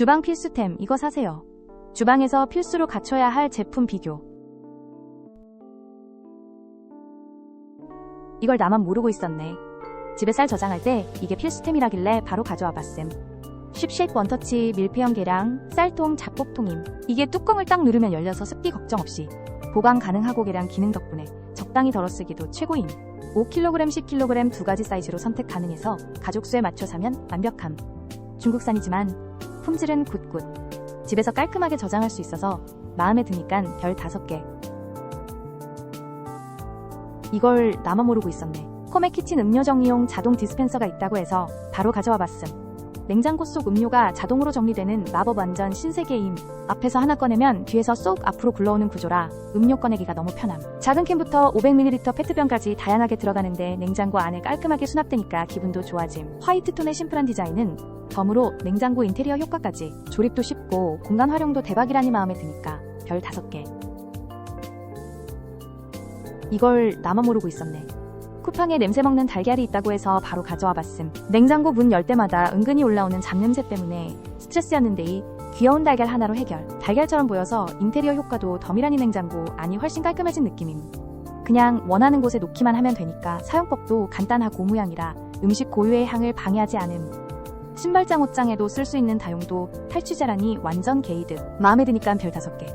주방 필수템 이거 사세요. 주방에서 필수로 갖춰야 할 제품 비교. 이걸 나만 모르고 있었네. 집에 쌀 저장할 때 이게 필수템이라길래 바로 가져와 봤음. 쉽쉐입 원터치 밀폐형 계량, 쌀통, 잡곡통임. 이게 뚜껑을 딱 누르면 열려서 습기 걱정 없이 보관 가능하고 계량 기능 덕분에 적당히 덜어 쓰기도 최고임. 5kg, 10kg 두 가지 사이즈로 선택 가능해서 가족 수에 맞춰 사면 완벽함. 중국산이지만 품질은 굿굿. 집에서 깔끔하게 저장할 수 있어서 마음에 드니깐 별 5개. 이걸 나만 모르고 있었네. 코메 키친 음료 정리용 자동 디스펜서가 있다고 해서 바로 가져와 봤음. 냉장고 속 음료가 자동으로 정리되는 마법 완전 신세계임. 앞에서 하나 꺼내면 뒤에서 쏙 앞으로 굴러오는 구조라 음료 꺼내기가 너무 편함. 작은 캔부터 500ml 페트병까지 다양하게 들어가는데 냉장고 안에 깔끔하게 수납되니까 기분도 좋아짐. 화이트 톤의 심플한 디자인은 덤으로 냉장고 인테리어 효과까지 조립도 쉽고 공간 활용도 대박이라니 마음에 드니까 별 5개. 이걸 나만 모르고 있었네. 쿠팡에 냄새 먹는 달걀이 있다고 해서 바로 가져와 봤음. 냉장고 문 열 때마다 은근히 올라오는 잡냄새 때문에 스트레스였는데 이 귀여운 달걀 하나로 해결. 달걀처럼 보여서 인테리어 효과도 덤이라니 냉장고 안이 훨씬 깔끔해진 느낌임. 그냥 원하는 곳에 놓기만 하면 되니까 사용법도 간단하고 무향이라 음식 고유의 향을 방해하지 않음. 신발장 옷장에도 쓸 수 있는 다용도 탈취제라니 완전 게이드. 마음에 드니까 별 다섯 개.